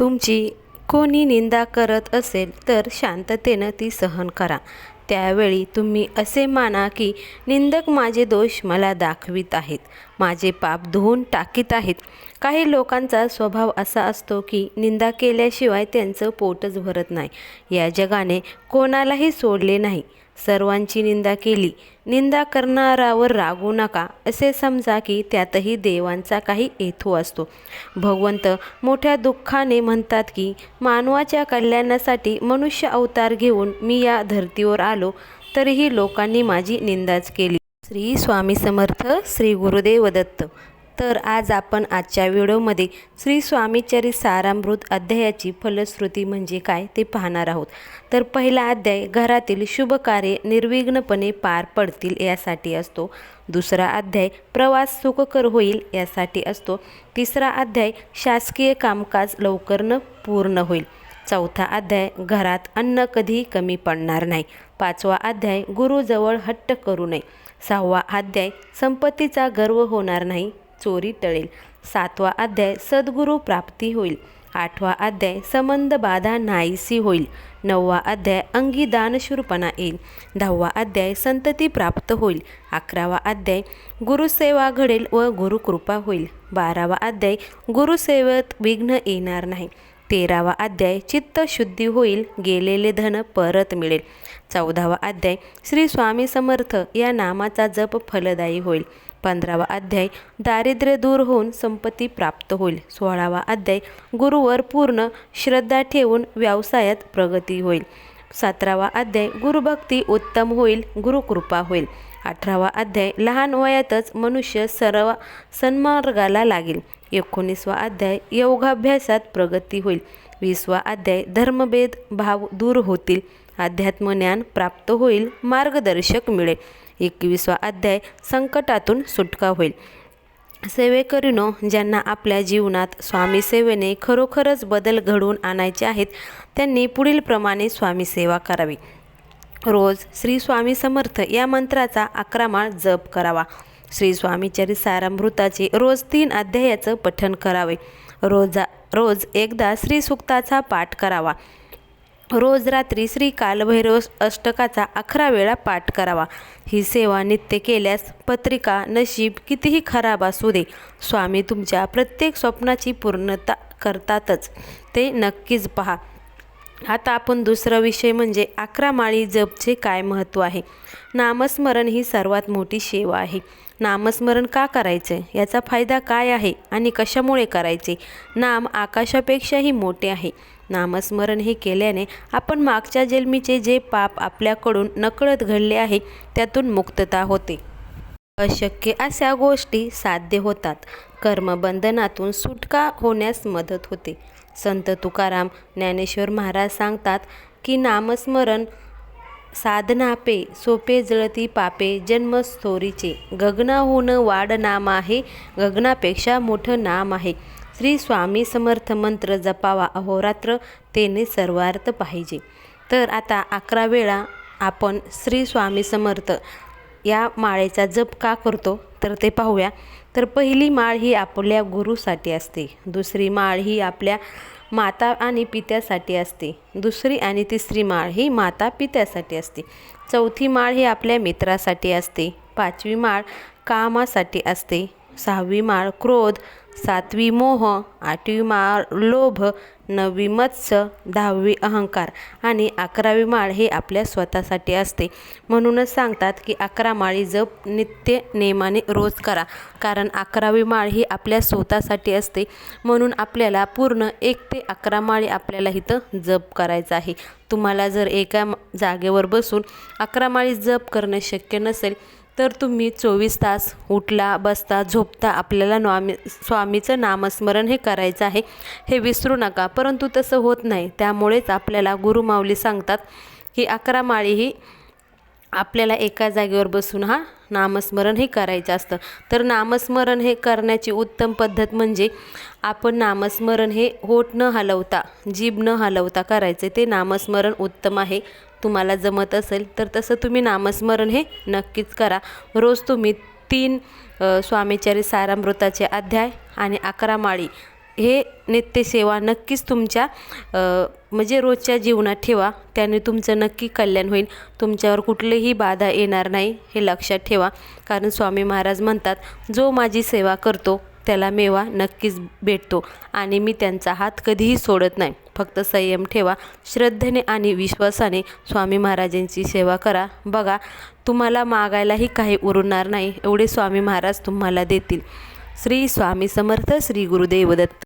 तुमची कोणी निंदा करत असेल तर शांततेनं ती सहन करा. त्यावेळी तुम्ही असे माना की निंदक माझे दोष मला दाखवित आहेत. माझे पाप धुवून टाकीत आहेत. काही लोकांचा स्वभाव असा असतो की निंदा केल्याशिवाय त्यांचं पोटच भरत नाही. या जगाने कोणालाही सोडले नाही. सर्वांची निंदा केली. निंदा करणारावर रागू नका असे समजा की त्यातही देवांचा काही हेतू असतो. भगवंत मोठ्या दुःखाने म्हणतात की मानवाच्या कल्याणासाठी मनुष्य अवतार घेऊन मी या धर्तीवर आलो तरीही लोकांनी माझी निंदाच केली. श्री स्वामी समर्थ श्री गुरुदेव दत्त. तर आज आपण आजच्या व्हिडिओमध्ये श्री स्वामीचरित सारामृत अध्यायाची फलश्रुती म्हणजे काय ते पाहणार आहोत. तर पहिला अध्याय घरातील शुभ कार्य निर्विघ्नपणे पार पडतील यासाठी असतो. दुसरा अध्याय प्रवास सुखकर होईल यासाठी असतो. तिसरा अध्याय शासकीय कामकाज लवकरनं पूर्ण होईल. चौथा अध्याय घरात अन्न कधीही कमी पडणार नाही. पाचवा अध्याय गुरुजवळ हट्ट करू नये. सहावा अध्याय संपत्तीचा गर्व होणार नाही. चोरी टळेल. सातवा अध्याय सद्गुरू प्राप्ती होईल. आठवा अध्याय संबंध बाधा नाहीसी होईल. नववा अध्याय अंगी दानशूरपणा येईल. दहावा अध्याय संतती प्राप्त होईल. अकरावा अध्याय गुरुसेवा घडेल व गुरुकृपा होईल. बारावा अध्याय गुरुसेवेत विघ्न येणार नाही. तेरावा अध्याय चित्त शुद्धी होईल. गेलेले धन परत मिळेल. चौदावा अध्याय श्री स्वामी समर्थ या नामाचा जप फलदायी होईल. पंधरावा अध्याय दारिद्र्य दूर होऊन संपत्ती प्राप्त होईल. सोळावा अध्याय गुरुवर पूर्ण श्रद्धा ठेवून व्यवसायात प्रगती होईल. सतरावा अध्याय गुरुभक्ती उत्तम होईल गुरुकृपा होईल. अठरावा अध्याय लहान वयातच मनुष्य सर्व सन्मार्गाला लागेल. एकोणीसवा अध्याय योगाभ्यासात प्रगती होईल. वीसवा अध्याय धर्मभेद भाव दूर होतील. अध्यात्मज्ञान प्राप्त होईल मार्गदर्शक मिळेल. एकविसवा अध्याय संकटातून सुटका होईल. सेवेकरीनो ज्यांना आपल्या जीवनात स्वामी सेवेने खरोखरच बदल घडवून आणायचे आहेत त्यांनी पुढीलप्रमाणे स्वामी सेवा करावी. रोज श्री स्वामी समर्थ या मंत्राचा अकरा जप करावा. श्री स्वामीचरित सारामृताचे रोज तीन अध्यायाचं पठण करावे. रोजा रोज एकदा श्री सुक्ताचा पाठ करावा. रोज रात्री श्री कालभैरव अष्टकाचा अकरा वेळा पाठ करावा. ही सेवा नित्य केल्यास पत्रिका नशीब कितीही खराब असू दे स्वामी तुमच्या प्रत्येक स्वप्नाची पूर्णता करतातच. ते नक्कीच पहा. आता आपण दुसरा विषय म्हणजे अकरा माळी जपचे काय महत्त्व आहे? नामस्मरण ही सर्वात मोठी सेवा आहे. नामस्मरण का करायचे? याचा फायदा काय आहे आणि कशामुळे करायचे? नाम आकाशापेक्षाही मोठे आहे. नामस्मरण हे केल्याने आपण मागच्या जन्मीचे जे पाप आपल्याकडून नकळत घडले आहे त्यातून मुक्तता होते. अशक्य अशा गोष्टी साध्य होतात. कर्मबंधनातून सुटका होण्यास मदत होते. संत तुकाराम ज्ञानेश्वर महाराज सांगतात की नामस्मरण साधनापे सोपे जळती पापे जन्मस्थोरीचे. गगनाहून वाढ नाम आहे गगनापेक्षा मोठं नाम आहे. श्री स्वामी समर्थ मंत्र जपावा अहोरात्र तेने सर्वार्थ पाहिजे. तर आता अकरा वेळा आपण श्री स्वामी समर्थ या माळेचा जप का करतो? तर ते पाहूया. तर पहिली माळ ही आपल्या गुरुसाठी असते. दुसरी माळ ही आपल्या माता आणि पित्यासाठी असते. दुसरी आणि तिसरी माळ ही माता पित्यासाठी असते. चौथी माळ ही आपल्या मित्रासाठी असते. पाचवी माळ कामासाठी असते. सहावी माळ क्रोध सातवी मोह आठवी माळ लोभ नववी मत्स्य दहावी अहंकार आणि अकरावी माळ हे आपल्या स्वतःसाठी असते. म्हणूनच सांगतात की अकरा माळी जप नित्य नेमाने रोज करा कारण अकरावी माळ ही आपल्या स्वतःसाठी असते. म्हणून आपल्याला पूर्ण एक ते अकरा माळी आपल्याला इथं जप करायचं आहे. तुम्हाला जर एका जागेवर बसून अकरा माळी जप करणं शक्य नसेल तर तुम्ही चोवीस तास उठला बसता झोपता आपल्याला नॉमी स्वामीचं नामस्मरण हे करायचं आहे हे विसरू नका. परंतु तसं होत नाही. त्यामुळेच आपल्याला गुरुमाऊली सांगतात की अकरा माळी ही आपल्याला एका जागेवर बसून हा नामस्मरण हे करायचं असतं. तर नामस्मरण हे करण्याची उत्तम पद्धत म्हणजे आपण नामस्मरण हे होठ न हलवता जीभ न हलवता करायचे. ते नामस्मरण उत्तम आहे. तुम्हाला जमत असेल तर तसं तुम्ही नामस्मरण हे नक्कीच करा. रोज तुम्ही तीन स्वामीचारी सारामृताचे अध्याय आणि अकरा माळी हे नित्यसेवा नक्कीच तुमच्या म्हणजे रोजच्या जीवनात ठेवा. त्याने तुमचं नक्की कल्याण होईल. तुमच्यावर कुठलीही बाधा येणार नाही हे लक्षात ठेवा. कारण स्वामी महाराज म्हणतात जो माझी सेवा करतो त्याला मेवा नक्कीच भेटतो आणि मी त्यांचा हात कधीही सोडत नाही. फक्त संयम ठेवा. श्रद्धेने आणि विश्वासाने स्वामी महाराजांची सेवा करा. बघा तुम्हाला मागायलाही काही उरणार नाही. एवढे स्वामी महाराज तुम्हाला देतील. श्री स्वामी समर्थ श्री गुरुदेवदत्त